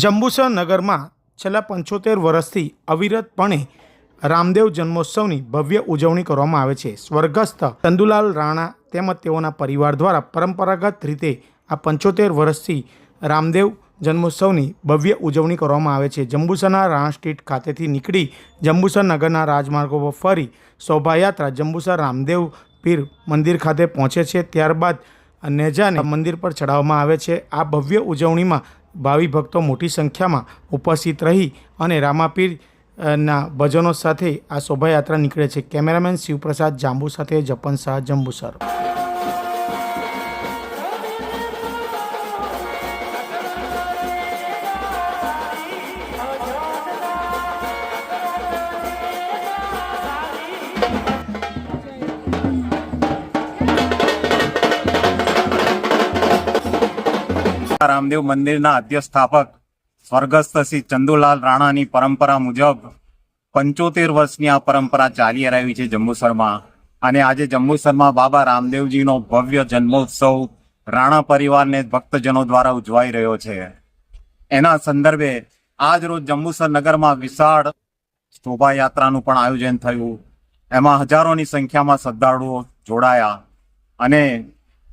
જંબુસર નગરમાં છેલ્લા પંચોતેર વર્ષથી અવિરતપણે રામદેવ જન્મોત્સવની ભવ્ય ઉજવણી કરવામાં આવે છે. સ્વર્ગસ્થ ચંદુલાલ રાણા તેમજ તેઓના પરિવાર દ્વારા પરંપરાગત રીતે આ પંચોતેર વર્ષથી રામદેવ જન્મોત્સવની ભવ્ય ઉજવણી કરવામાં આવે છે. જંબુસરના રાણા સ્ટ્રીટ ખાતેથી નીકળી જંબુસર નગરના રાજમાર્ગો પર ફરી શોભાયાત્રા જંબુસર રામદેવ પીર મંદિર ખાતે પહોંચે છે. ત્યારબાદ નેજાને મંદિર પર ચડાવવામાં આવે છે. આ ભવ્ય ઉજવણીમાં ભાવિ ભક્તો મોટી સંખ્યામાં ઉપસ્થિત રહી અને રામાપીર ના ભજનો સાથે આ શોભાયાત્રા નીકળે છે. કેમેરામેન શિવપ્રસાદ જાંબુ સાથે જપન શાહ, જંબુસર. રામદેવ મંદિરના અધ્યસ્થાપક સ્વર્ગસ્થ શ્રી ચંદુલાલ રાણાની પરંપરા મુજબ પંચોતેર વર્ષની આ પરંપરા ચાલી આવી છે જંબુસરમાં. અને આજે જંબુસરમાં બાબા રામદેવજીનો ભવ્ય જન્મોત્સવ રાણા પરિવારને ભક્તજનો દ્વારા ઉજવાઈ રહ્યો છે. એના સંદર્ભે આજ રોજ જંબુસર નગરમાં વિશાળ શોભાયાત્રાનું પણ આયોજન થયું. એમાં હજારોની સંખ્યામાં શ્રદ્ધાળુઓ જોડાયા. અને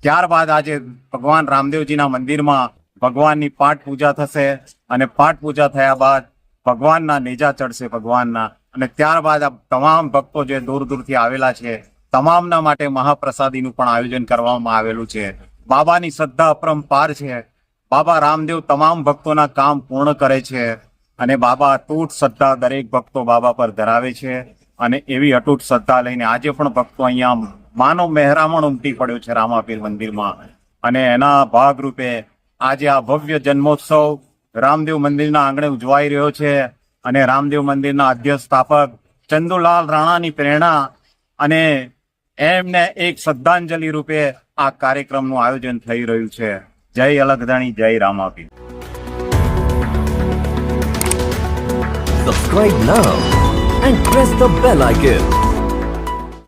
ત્યારબાદ આજે ભગવાન રામદેવજીના મંદિરમાં ભગવાનની પાઠ પૂજા થશે અને પાઠ પૂજા થયા બાદ ભગવાનના નેજા ચડશે ભગવાનના. અને ત્યારબાદ આ તમામ ભક્તો જે દૂર દૂરથી આવેલા છે, તમામના માટે મહાપ્રસાદીનું પણ આયોજન કરવામાં આવેલું છે. બાબાની શ્રદ્ધા અપરંપાર છે. બાબા રામદેવ તમામ ભક્તોના કામ પૂર્ણ કરે છે. અને બાબા અતૂટ શ્રદ્ધા દરેક ભક્તો બાબા પર ધરાવે છે. અને એવી અતૂટ શ્રદ્ધા લઈને આજે પણ ભક્તો અહીંયા માનવ મહેરામણ ઉમટી પડ્યો છે રામાપીર મંદિરમાં. અને એના ભાગરૂપે આજે આ ભવ્ય જન્મોત્સવ રામદેવ મંદિરના આંગણે ઉજવાઈ રહ્યો છે અને રામદેવ મંદિરના અધ્યક્ષ સ્થાપક ચંદુલાલ રાણાની પ્રેરણા અને એમને એક શ્રદ્ધાંજલિ રૂપે આ કાર્યક્રમનું આયોજન થઈ રહ્યું છે જય અલગધાણી જય Ramapir Subscribe now and press the bell icon.